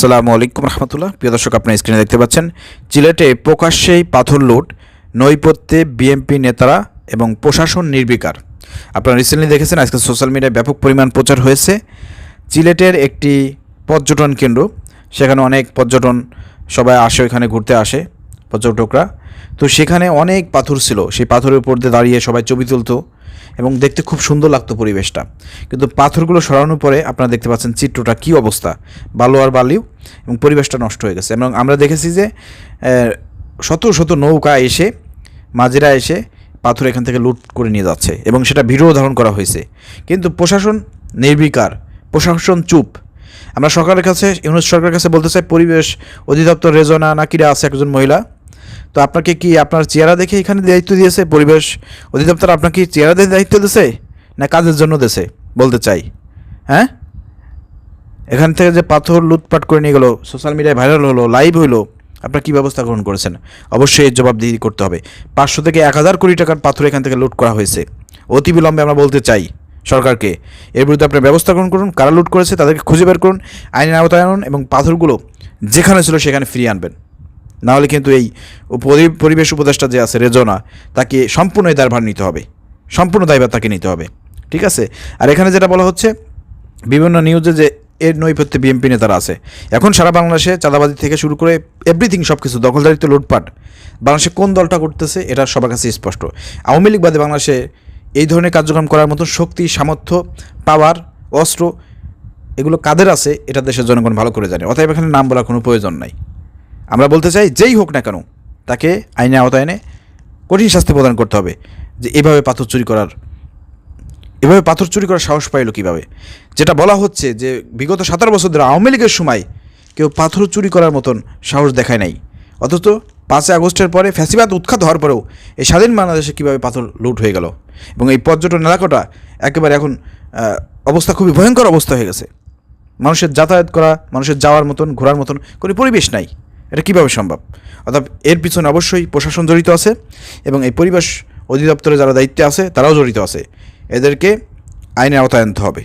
আসসালামু আলাইকুম রহমতুল্লাহ। প্রিয় দর্শক, আপনার স্ক্রিনে দেখতে পাচ্ছেন সিলেটে প্রকাশ্যেই পাথর লুট, নৈপথ্যে বিএমপি নেতারা এবং প্রশাসন নির্বিকার। আপনারা রিসেন্টলি দেখেছেন, আজকে সোশ্যাল মিডিয়ায় ব্যাপক পরিমাণ প্রচার হয়েছে। সিলেটের একটি পর্যটন কেন্দ্র, সেখানে অনেক পর্যটন সবাই আসে, ওইখানে ঘুরতে আসে, পর্যটকরা। তো সেখানে অনেক পাথর ছিল, সেই পাথরের উপর দিয়ে দাঁড়িয়ে সবাই ছবি তুলতো। এবং দেখতে খুব সুন্দর লাগতো পরিবেশটা। কিন্তু পাথরগুলো সরানোর পরে আপনারা দেখতে পাচ্ছেন চিত্রটা কী অবস্থা। বালু আর বালিও এবং পরিবেশটা নষ্ট হয়ে গেছে। এবং আমরা দেখেছি যে শত শত নৌকা এসে, মাঝিরা এসে পাথর এখান থেকে লুট করে নিয়ে যাচ্ছে এবং সেটা ভিডিও ধারণ করা হয়েছে। কিন্তু প্রশাসন নির্বিকার, প্রশাসন চুপ। আমরা সরকারের কাছে, ইউনুস সরকারের কাছে বলতে চাই, পরিবেশ অধিদপ্তর রেজনা নাকিরা আছে একজন মহিলা। তো আপনাকে কি আপনার চেহারা দেখে এখানে দায়িত্ব দিয়েছে? পরিবেশ অধিদপ্তর আপনাকে চেহারা দেখে দায়িত্ব দিয়েছে? না কাজের জন্য দিয়েছে? বলতে চাই। হ্যাঁ? এখান থেকে যে পাথর লুটপাট করে নিয়ে গেলো সোশ্যাল মিডিয়ায় ভাইরাল হলো লাইভ হলো, আপনার কী ব্যবস্থা গ্রহণ করেছেন? অবশ্যই এর জবাবদিহি করতে হবে। পাঁচশো থেকে এক হাজার কোটি টাকার পাথর এখান থেকে লুট করা হয়েছে। অতি বিলম্বে আমরা বলতে চাই সরকারকে, এর বিরুদ্ধে আপনার ব্যবস্থা গ্রহণ করুন, কারা লুট করেছে তাদেরকে খুঁজে বের করুন, আইনের আওতায় আনুন এবং পাথরগুলো যেখানে ছিল সেখানে ফিরিয়ে আনবেন। নাহলে কিন্তু এই পরিবেশ উপদেষ্টা যে আছে, রেজনা, তাকে সম্পূর্ণ এই দায়ভার নিতে হবে। সম্পূর্ণ দায়ভার তাকে নিতে হবে। ঠিক আছে? আর এখানে যেটা বলা হচ্ছে, বিভিন্ন নিউজে যে এর নৈপথ্যে বিএনপি নেতারা আছে। এখন সারা বাংলাদেশে চাঁদাবাজি থেকে শুরু করে এভরিথিং সব কিছু দখলদারিত্ব, লুটপাট, বাংলাদেশে কোন দলটা করতেছে, এটা সবার কাছে স্পষ্ট। আওয়ামী লীগ বাদে বাংলাদেশে এই ধরনের কার্যক্রম করার মতো শক্তি, সামর্থ্য পাওয়ার অস্ত্র, এগুলো কাদের আছে, এটা দেশের জনগণ ভালো করে জানে। অতএব এখানে নাম বলার কোনো প্রয়োজন নাই। আমরা বলতে চাই, যেই হোক না কেন, তাকে আইনে আওতায় এনে কঠিন শাস্তি প্রদান করতে হবে যে এভাবে পাথর চুরি করার, এভাবে পাথর চুরি করার সাহস পাইলো কীভাবে? যেটা বলা হচ্ছে যে বিগত সতেরো বছর ধরে আওয়ামী লীগের সময় কেউ পাথর চুরি করার মতন সাহস দেখায় নাই। অথচ পাঁচই আগস্টের পরে ফ্যাসিবাদ উৎখাত হওয়ার পরেও এই স্বাধীন বাংলাদেশে কীভাবে পাথর লুট হয়ে গেল? এবং এই পর্যটন এলাকাটা একেবারে এখন অবস্থা খুবই ভয়ঙ্কর অবস্থা হয়ে গেছে। মানুষের যাতায়াত করা, মানুষের যাওয়ার মতন, ঘোরার মতন কোনো পরিবেশ নাই। এটা কীভাবে সম্ভব? অর্থাৎ এর পিছনে অবশ্যই প্রশাসন জড়িত আছে এবং এই পরিবেশ অধিদপ্তরে যারা দায়িত্বে আছে, তারাও জড়িত আছে। এদেরকে আইনের আওতায় আনতে হবে।